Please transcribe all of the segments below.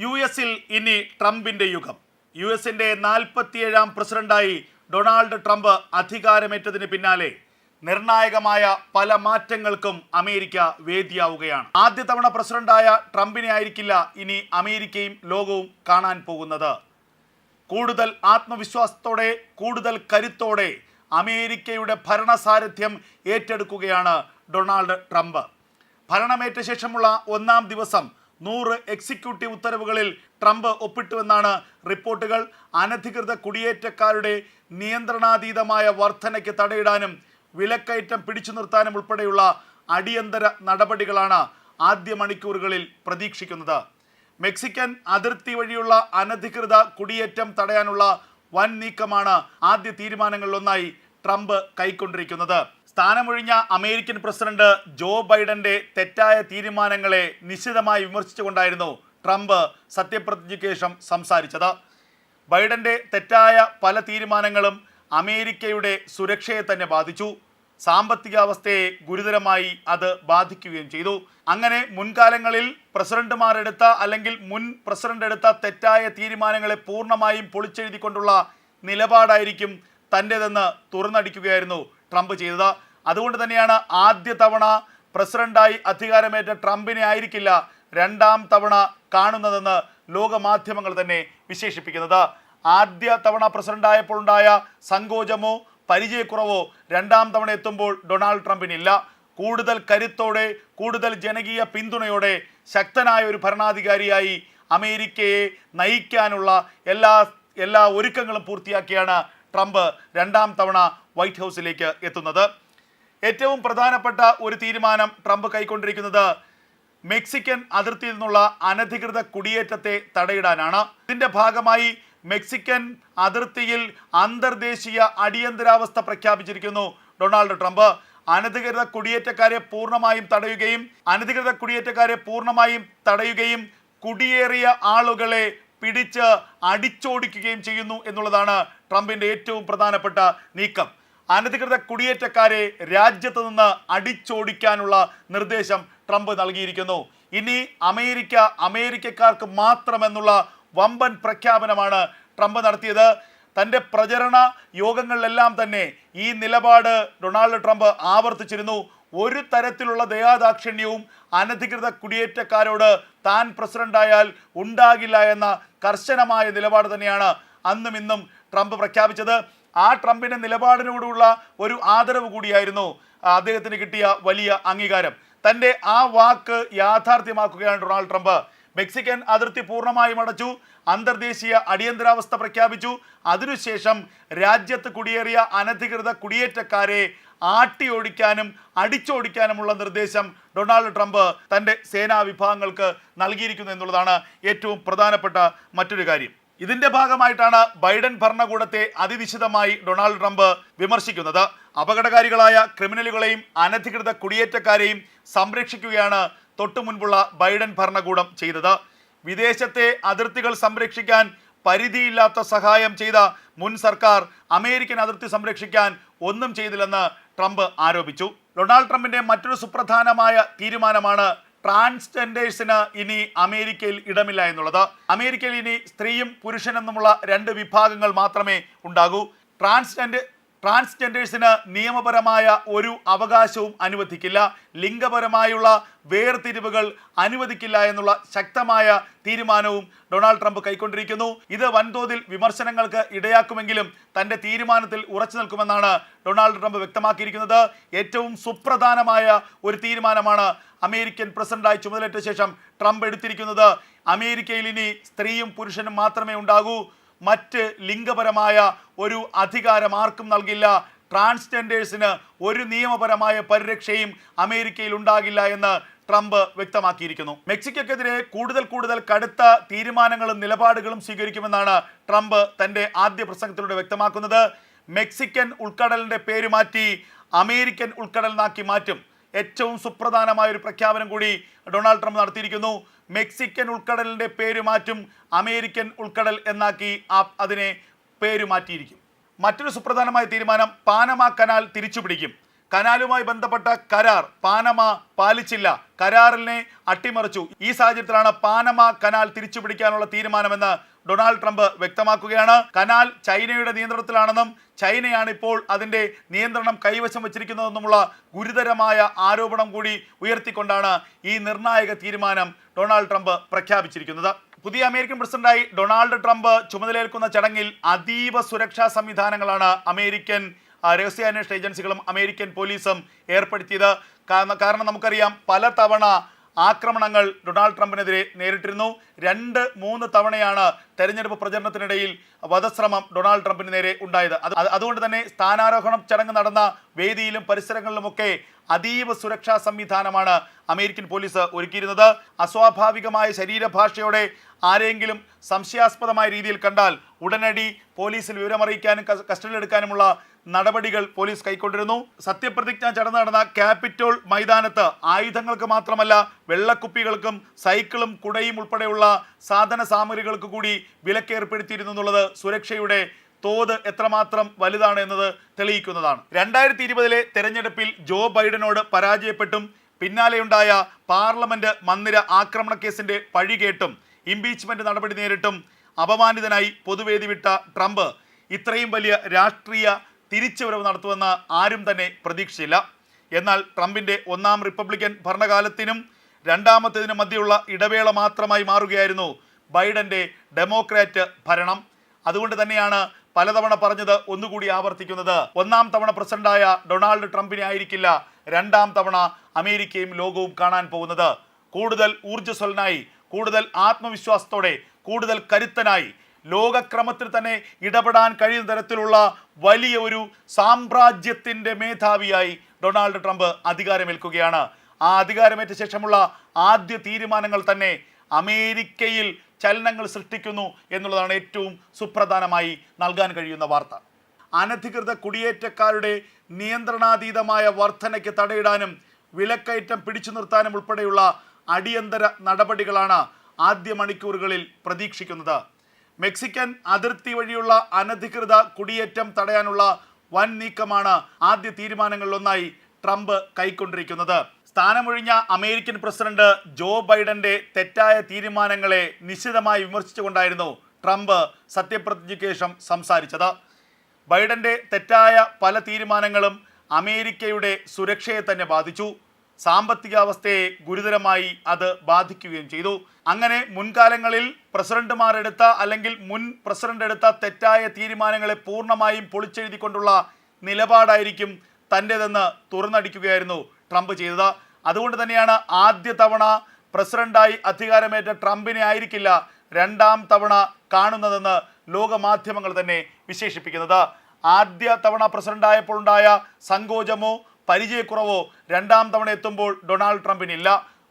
U എസിൽ ഇനി ട്രംപിന്റെ യുഗം. യു എസിന്റെ നാൽപ്പത്തിയേഴാം പ്രസിഡന്റായി ഡൊണാൾഡ് ട്രംപ് അധികാരമേറ്റതിന് പിന്നാലെ നിർണായകമായ പല മാറ്റങ്ങൾക്കും അമേരിക്ക വേദിയാവുകയാണ്. ആദ്യ തവണ പ്രസിഡന്റായ ട്രംപിനെ ആയിരിക്കില്ല ഇനി അമേരിക്കയും ലോകവും കാണാൻ പോകുന്നത്. കൂടുതൽ ആത്മവിശ്വാസത്തോടെ കൂടുതൽ കരുത്തോടെ അമേരിക്കയുടെ ഭരണസാരഥ്യം ഏറ്റെടുക്കുകയാണ് ഡൊണാൾഡ് ട്രംപ്. ഭരണമേറ്റ ശേഷമുള്ള ഒന്നാം ദിവസം നൂറ് എക്സിക്യൂട്ടീവ് ഉത്തരവുകളിൽ ട്രംപ് ഒപ്പിട്ടുവെന്നാണ് റിപ്പോർട്ടുകൾ. അനധികൃത കുടിയേറ്റക്കാരുടെ നിയന്ത്രണാതീതമായ വർധനയ്ക്ക് തടയിടാനും വിലക്കയറ്റം പിടിച്ചു നിർത്താനും ഉൾപ്പെടെയുള്ള അടിയന്തര നടപടികളാണ് ആദ്യ മണിക്കൂറുകളിൽ പ്രതീക്ഷിക്കുന്നത്. മെക്സിക്കൻ അതിർത്തി വഴിയുള്ള അനധികൃത കുടിയേറ്റം തടയാനുള്ള വൻ നീക്കമാണ് ആദ്യ തീരുമാനങ്ങളിലൊന്നായി ട്രംപ് കൈക്കൊണ്ടിരിക്കുന്നത്. സ്ഥാനമൊഴിഞ്ഞ അമേരിക്കൻ പ്രസിഡന്റ് ജോ ബൈഡന്റെ തെറ്റായ തീരുമാനങ്ങളെ നിശ്ചിതമായി വിമർശിച്ചുകൊണ്ടായിരുന്നു ട്രംപ് സത്യപ്രതിജ്ഞയ്ക്ക് ശേഷം സംസാരിച്ചത്. ബൈഡന്റെ തെറ്റായ പല തീരുമാനങ്ങളും അമേരിക്കയുടെ സുരക്ഷയെ തന്നെ ബാധിച്ചു. സാമ്പത്തികാവസ്ഥയെ ഗുരുതരമായി അത് ബാധിക്കുകയും ചെയ്തു. അങ്ങനെ മുൻകാലങ്ങളിൽ പ്രസിഡന്റുമാരെടുത്ത അല്ലെങ്കിൽ മുൻ പ്രസിഡന്റ് എടുത്ത തെറ്റായ തീരുമാനങ്ങളെ പൂർണമായും പൊളിച്ചെഴുതിക്കൊണ്ടുള്ള നിലപാടായിരിക്കും തന്റെതെന്ന് തുറന്നടിക്കുകയായിരുന്നു ട്രംപ് ചെയ്തത്. അതുകൊണ്ട് തന്നെയാണ് ആദ്യ തവണ പ്രസിഡന്റായി അധികാരമേറ്റ ട്രംപിനെ ആയിരിക്കില്ല രണ്ടാം തവണ കാണുന്നതെന്ന് ലോകമാധ്യമങ്ങൾ തന്നെ വിശേഷിപ്പിക്കുന്നത്. ആദ്യ തവണ പ്രസിഡന്റായപ്പോൾ ഉണ്ടായ സങ്കോചമോ പരിചയക്കുറവോ രണ്ടാം തവണ എത്തുമ്പോൾ ഡൊണാൾഡ് ട്രംപിനില്ല. കൂടുതൽ കരുത്തോടെ കൂടുതൽ ജനകീയ പിന്തുണയോടെ ശക്തനായ ഒരു ഭരണാധികാരിയായി അമേരിക്കയെ നയിക്കാനുള്ള എല്ലാ എല്ലാ ഒരുക്കങ്ങളും പൂർത്തിയാക്കിയാണ് ട്രംപ് രണ്ടാം തവണ വൈറ്റ് ഹൗസിലേക്ക് എത്തുന്നത്. ഏറ്റവും പ്രധാനപ്പെട്ട ഒരു തീരുമാനം ട്രംപ് കൈക്കൊണ്ടിരിക്കുന്നത് മെക്സിക്കൻ അതിർത്തിയിൽ നിന്നുള്ള അനധികൃത കുടിയേറ്റത്തെ തടയിടാനാണ്. ഇതിന്റെ ഭാഗമായി മെക്സിക്കൻ അതിർത്തിയിൽ അന്തർദേശീയ അടിയന്തരാവസ്ഥ പ്രഖ്യാപിച്ചിരിക്കുന്നു ഡൊണാൾഡ് ട്രംപ്. അനധികൃത കുടിയേറ്റക്കാരെ പൂർണമായും തടയുകയും അനധികൃത കുടിയേറ്റക്കാരെ പൂർണമായും തടയുകയും കുടിയേറിയ ആളുകളെ പിടിച്ച് അടിച്ചോടിക്കുകയും ചെയ്യുന്നു എന്നുള്ളതാണ് ട്രംപിന്റെ ഏറ്റവും പ്രധാനപ്പെട്ട നീക്കം. അനധികൃത കുടിയേറ്റക്കാരെ രാജ്യത്ത് നിന്ന് അടിച്ചോടിക്കാനുള്ള നിർദ്ദേശം ട്രംപ് നൽകിയിരിക്കുന്നു. ഇനി അമേരിക്ക അമേരിക്കക്കാർക്ക് മാത്രമെന്നുള്ള വമ്പൻ പ്രഖ്യാപനമാണ് ട്രംപ് നടത്തിയത്. തന്റെ പ്രചരണ യോഗങ്ങളിലെല്ലാം തന്നെ ഈ നിലപാട് ഡൊണാൾഡ് ട്രംപ് ആവർത്തിച്ചിരുന്നു. ഒരു തരത്തിലുള്ള ദയാദാക്ഷിണ്യവും അനധികൃത കുടിയേറ്റക്കാരോട് താൻ പ്രസിഡന്റായാൽ ഉണ്ടാകില്ല എന്ന കർശനമായ നിലപാട് തന്നെയാണ് അന്നും ഇന്നും ട്രംപ് പ്രഖ്യാപിച്ചത്. ആ ട്രംപിന്റെ നിലപാടിനോടുള്ള ഒരു ആദരവ് കൂടിയായിരുന്നു അദ്ദേഹത്തിന് കിട്ടിയ വലിയ അംഗീകാരം. തന്റെ ആ വാക്ക് യാഥാർത്ഥ്യമാക്കുകയാണ് ഡൊണാൾഡ് ട്രംപ്. മെക്സിക്കൻ അതിർത്തി പൂർണമായും അടച്ചു അന്തർദേശീയ അടിയന്തരാവസ്ഥ പ്രഖ്യാപിച്ചു. അതിനുശേഷം രാജ്യത്ത് കുടിയേറിയ അനധികൃത കുടിയേറ്റക്കാരെ ആട്ടിയോടിക്കാനും അടിച്ചോടിക്കാനുമുള്ള നിർദ്ദേശം ഡൊണാൾഡ് ട്രംപ് തന്റെ സേനാ വിഭാഗങ്ങൾക്ക് നൽകിയിരിക്കുന്നു എന്നുള്ളതാണ് ഏറ്റവും പ്രധാനപ്പെട്ട മറ്റൊരു കാര്യം. ഇതിന്റെ ഭാഗമായിട്ടാണ് ബൈഡൻ ഭരണകൂടത്തെ അതിവിശദമായി ഡൊണാൾഡ് ട്രംപ് വിമർശിക്കുന്നത്. അപകടകാരികളായ ക്രിമിനലുകളെയും അനധികൃത കുടിയേറ്റക്കാരെയും സംരക്ഷിക്കുകയാണ് തൊട്ടു മുൻപുള്ള ബൈഡൻ ഭരണകൂടം ചെയ്തത്. വിദേശത്തെ അതിർത്തികൾ സംരക്ഷിക്കാൻ പരിധിയില്ലാത്ത സഹായം ചെയ്ത മുൻ സർക്കാർ അമേരിക്കൻ അതിർത്തി സംരക്ഷിക്കാൻ ഒന്നും ചെയ്തില്ലെന്ന് ട്രംപ് ആരോപിച്ചു. ഡൊണാൾഡ് ട്രംപിന്റെ മറ്റൊരു സുപ്രധാനമായ തീരുമാനമാണ് ട്രാൻസ്ജെൻഡേഴ്സിന് ഇനി അമേരിക്കയിൽ ഇടമില്ല എന്നുള്ളത്. അമേരിക്കയിൽ ഇനി സ്ത്രീയും പുരുഷനെന്നുമുള്ള രണ്ട് വിഭാഗങ്ങൾ മാത്രമേ ഉണ്ടാകൂ. ട്രാൻസ്ജെൻഡർ ട്രാൻസ്ജെൻഡേഴ്സിന് നിയമപരമായ ഒരു അവകാശവും അനുവദിക്കില്ല. ലിംഗപരമായുള്ള വേർതിരിവുകൾ അനുവദിക്കില്ല എന്നുള്ള ശക്തമായ തീരുമാനവും ഡൊണാൾഡ് ട്രംപ് കൈക്കൊണ്ടിരിക്കുന്നു. ഇത് വൻതോതിൽ വിമർശനങ്ങൾക്ക് ഇടയാക്കുമെങ്കിലും തന്റെ തീരുമാനത്തിൽ ഉറച്ചു നിൽക്കുമെന്നാണ് ഡൊണാൾഡ് ട്രംപ് വ്യക്തമാക്കിയിരിക്കുന്നത്. ഏറ്റവും സുപ്രധാനമായ ഒരു തീരുമാനമാണ് അമേരിക്കൻ പ്രസിഡന്റായി ചുമതലയേറ്റ ശേഷം ട്രംപ് എടുത്തിരിക്കുന്നത്. അമേരിക്കയിൽ ഇനി സ്ത്രീയും പുരുഷനും മാത്രമേ ഉണ്ടാകൂ. മറ്റ് ലിംഗപരമായ ഒരു അധികാരം ആർക്കും നൽകില്ല. ട്രാൻസ്ജെൻഡേഴ്സിന് ഒരു നിയമപരമായ പരിരക്ഷയും അമേരിക്കയിൽ ഉണ്ടാകില്ല എന്ന് ട്രംപ് വ്യക്തമാക്കിയിരിക്കുന്നു. മെക്സിക്കോക്കെതിരെ കൂടുതൽ കൂടുതൽ കടുത്ത തീരുമാനങ്ങളും നിലപാടുകളും സ്വീകരിക്കുമെന്നാണ് ട്രംപ് തന്റെ ആദ്യ പ്രസംഗത്തിലൂടെ വ്യക്തമാക്കുന്നത്. മെക്സിക്കൻ ഉൾക്കടലിന്റെ പേര് മാറ്റി അമേരിക്കൻ ഉൾക്കടലിനാക്കി മാറ്റും. ഏറ്റവും സുപ്രധാനമായ ഒരു പ്രഖ്യാപനം കൂടി ഡൊണാൾഡ് ട്രംപ് നടത്തിയിരിക്കുന്നു. മെക്സിക്കൻ ഉൾക്കടലിന്റെ പേര് മാറ്റും അമേരിക്കൻ ഉൾക്കടൽ എന്നാക്കി അതിനെ പേര് മാറ്റിയിരിക്കും. മറ്റൊരു സുപ്രധാനമായ തീരുമാനം പാനമ കനാൽ തിരിച്ചുപിടിക്കും. കനാലുമായി ബന്ധപ്പെട്ട കരാർ പാനമ പാലിച്ചില്ല. കരാറിനെ അട്ടിമറിച്ചു. ഈ സാഹചര്യത്തിലാണ് പാനമ കനാൽ തിരിച്ചു പിടിക്കാനുള്ള തീരുമാനമെന്ന് ഡൊണാൾഡ് ട്രംപ് വ്യക്തമാക്കുകയാണ്. കനാൽ ചൈനയുടെ നിയന്ത്രണത്തിലാണെന്നും ചൈനയാണ് ഇപ്പോൾ അതിന്റെ നിയന്ത്രണം കൈവശം വച്ചിരിക്കുന്നതെന്നുമുള്ള ഗുരുതരമായ ആരോപണം കൂടി ഉയർത്തിക്കൊണ്ടാണ് ഈ നിർണായക തീരുമാനം ഡൊണാൾഡ് ട്രംപ് പ്രഖ്യാപിച്ചിരിക്കുന്നത്. പുതിയ അമേരിക്കൻ പ്രസിഡന്റായി ഡൊണാൾഡ് ട്രംപ് ചുമതലയേൽക്കുന്ന ചടങ്ങിൽ അതീവ സുരക്ഷാ സംവിധാനങ്ങളാണ് അമേരിക്കൻ രഹസ്യാന്വേഷണ ഏജൻസികളും അമേരിക്കൻ പോലീസും ഏർപ്പെടുത്തിയത്. കാരണം നമുക്കറിയാം പല പലതവണ ആക്രമണങ്ങൾ ഡൊണാൾഡ് ട്രംപിനെതിരെ നേരിട്ടിരുന്നു. രണ്ട് മൂന്ന് തവണയാണ് തെരഞ്ഞെടുപ്പ് പ്രചരണത്തിനിടയിൽ വധശ്രമം ഡൊണാൾഡ് ട്രംപിന് നേരെ ഉണ്ടായത്. അത് അത് അതുകൊണ്ട് തന്നെ സ്ഥാനാരോഹണം ചടങ്ങ് നടന്ന വേദിയിലും പരിസരങ്ങളിലുമൊക്കെ അതീവ സുരക്ഷാ സംവിധാനമാണ് അമേരിക്കൻ പോലീസ് ഒരുക്കിയിരുന്നത്. അസ്വാഭാവികമായ ശരീരഭാഷയോടെ ആരെങ്കിലും സംശയാസ്പദമായ രീതിയിൽ കണ്ടാൽ ഉടനടി പോലീസിൽ വിവരമറിയിക്കാനും കസ്- കസ്റ്റഡിയിലെടുക്കാനുമുള്ള നടപടികൾ പോലീസ് കൈക്കൊണ്ടിരുന്നു. സത്യപ്രതിജ്ഞ ചടങ്ങ് നടന്ന ക്യാപിറ്റോൾ മൈതാനത്ത് ആയുധങ്ങൾക്ക് മാത്രമല്ല വെള്ളക്കുപ്പികൾക്കും സൈക്കിളും കുടയും ഉൾപ്പെടെയുള്ള സാധന സാമഗ്രികൾക്ക് കൂടി വിലക്കേർപ്പെടുത്തിയിരുന്നു എന്നുള്ളത് സുരക്ഷയുടെ തോത് എത്രമാത്രം വലുതാണ് എന്നത് തെളിയിക്കുന്നതാണ്. രണ്ടായിരത്തി ഇരുപതിലെ തെരഞ്ഞെടുപ്പിൽ ജോ ബൈഡനോട് പരാജയപ്പെട്ടും പിന്നാലെയുണ്ടായ പാർലമെന്റ് മന്ദിര ആക്രമണ കേസിന്റെ പഴി കേട്ടും ഇംപീച്ച്മെന്റ് നടപടി നേരിട്ടും അപമാനിതനായി പൊതുവേദി വിട്ട ട്രംപ്. ഇത്രയും വലിയ രാഷ്ട്രീയ തിരിച്ചുവരവ് നടത്തുമെന്ന് ആരും തന്നെ പ്രതീക്ഷയില്ല എന്നാൽ ട്രംപിന്റെ ഒന്നാം റിപ്പബ്ലിക്കൻ ഭരണകാലത്തിനും രണ്ടാമത്തേതിനും മധ്യയുള്ള ഇടവേള മാത്രമായി മാറുകയായിരുന്നു ബൈഡന്റെ ഡെമോക്രാറ്റ് ഭരണം. അതുകൊണ്ട് തന്നെയാണ് പലതവണ പറഞ്ഞത് ഒന്നുകൂടി ആവർത്തിക്കുന്നത്. ഒന്നാം തവണ പ്രസിഡന്റായ ഡൊണാൾഡ് ട്രംപിനെ ആയിരിക്കില്ല രണ്ടാം തവണ അമേരിക്കയും ലോകവും കാണാൻ പോകുന്നത്. കൂടുതൽ ഊർജസ്വലനായി കൂടുതൽ ആത്മവിശ്വാസത്തോടെ കൂടുതൽ കരുത്തനായി ലോകക്രമത്തിൽ തന്നെ ഇടപെടാൻ കഴിയുന്ന തരത്തിലുള്ള വലിയ ഒരു സാമ്രാജ്യത്തിന്റെ മേധാവിയായി ഡൊണാൾഡ് ട്രംപ് അധികാരമേൽക്കുകയാണ്. ആ അധികാരമേറ്റ ശേഷമുള്ള ആദ്യ തീരുമാനങ്ങൾ തന്നെ അമേരിക്കയിൽ ചലനങ്ങൾ സൃഷ്ടിക്കുന്നു എന്നുള്ളതാണ് ഏറ്റവും സുപ്രധാനമായി നൽകാൻ കഴിയുന്ന വാർത്ത. അനധികൃത കുടിയേറ്റക്കാരുടെ നിയന്ത്രണാതീതമായ വർധനയ്ക്ക് തടയിടാനും വിലക്കയറ്റം പിടിച്ചു നിർത്താനും ഉൾപ്പെടെയുള്ള അടിയന്തര നടപടികളാണ് ആദ്യ മണിക്കൂറുകളിൽ പ്രതീക്ഷിക്കുന്നത്. മെക്സിക്കൻ അതിർത്തി വഴിയുള്ള അനധികൃത കുടിയേറ്റം തടയാനുള്ള വൻ നീക്കമാണ് ആദ്യ തീരുമാനങ്ങളിലൊന്നായി ട്രംപ് കൈക്കൊണ്ടിരിക്കുന്നത്. സ്ഥാനമൊഴിഞ്ഞ അമേരിക്കൻ പ്രസിഡന്റ് ജോ ബൈഡന്റെ തെറ്റായ തീരുമാനങ്ങളെ നിശ്ചിതമായി വിമർശിച്ചുകൊണ്ടായിരുന്നു ട്രംപ് സത്യപ്രതിജ്ഞയ്ക്ക് ശേഷം സംസാരിച്ചത്. ബൈഡന്റെ തെറ്റായ പല തീരുമാനങ്ങളും അമേരിക്കയുടെ സുരക്ഷയെ തന്നെ ബാധിച്ചു. സാമ്പത്തികാവസ്ഥയെ ഗുരുതരമായി അത് ബാധിക്കുകയും ചെയ്തു. അങ്ങനെ മുൻകാലങ്ങളിൽ പ്രസിഡന്റുമാർ എടുത്ത അല്ലെങ്കിൽ മുൻ പ്രസിഡന്റ് എടുത്ത തെറ്റായ തീരുമാനങ്ങളെ പൂർണമായും പൊളിച്ചെഴുതിക്കൊണ്ടുള്ള നിലപാടായിരിക്കും തന്റെതെന്ന് തുറന്നടിക്കുകയായിരുന്നു ട്രംപ് ചെയ്തത്. അതുകൊണ്ട് തന്നെയാണ് ആദ്യ തവണ പ്രസിഡന്റായി അധികാരമേറ്റ ട്രംപിനെ ആയിരിക്കില്ല രണ്ടാം തവണ കാണുന്നതെന്ന് ലോകമാധ്യമങ്ങൾ തന്നെ വിശേഷിപ്പിക്കുന്നത്. ആദ്യ തവണ പ്രസിഡന്റായപ്പോൾ ഉണ്ടായ സങ്കോചമോ പരിചയക്കുറവോ രണ്ടാം തവണ എത്തുമ്പോൾ ഡൊണാൾഡ് ട്രംപിനില്ല.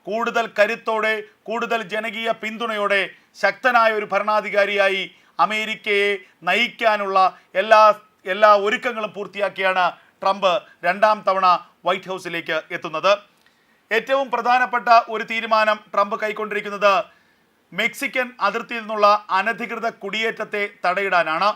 കൂടുതൽ കരുത്തോടെ കൂടുതൽ ജനകീയ പിന്തുണയോടെ ശക്തനായ ഒരു ഭരണാധികാരിയായി അമേരിക്കയെ നയിക്കാനുള്ള എല്ലാ എല്ലാ ഒരുക്കങ്ങളും പൂർത്തിയാക്കിയാണ് ട്രംപ് രണ്ടാം തവണ വൈറ്റ് ഹൗസിലേക്ക് എത്തുന്നത്. ഏറ്റവും പ്രധാനപ്പെട്ട ഒരു തീരുമാനം ട്രംപ് കൈക്കൊണ്ടിരിക്കുന്നത് മെക്സിക്കൻ അതിർത്തിയിൽ നിന്നുള്ള അനധികൃത കുടിയേറ്റത്തെ തടയിടാനാണ്.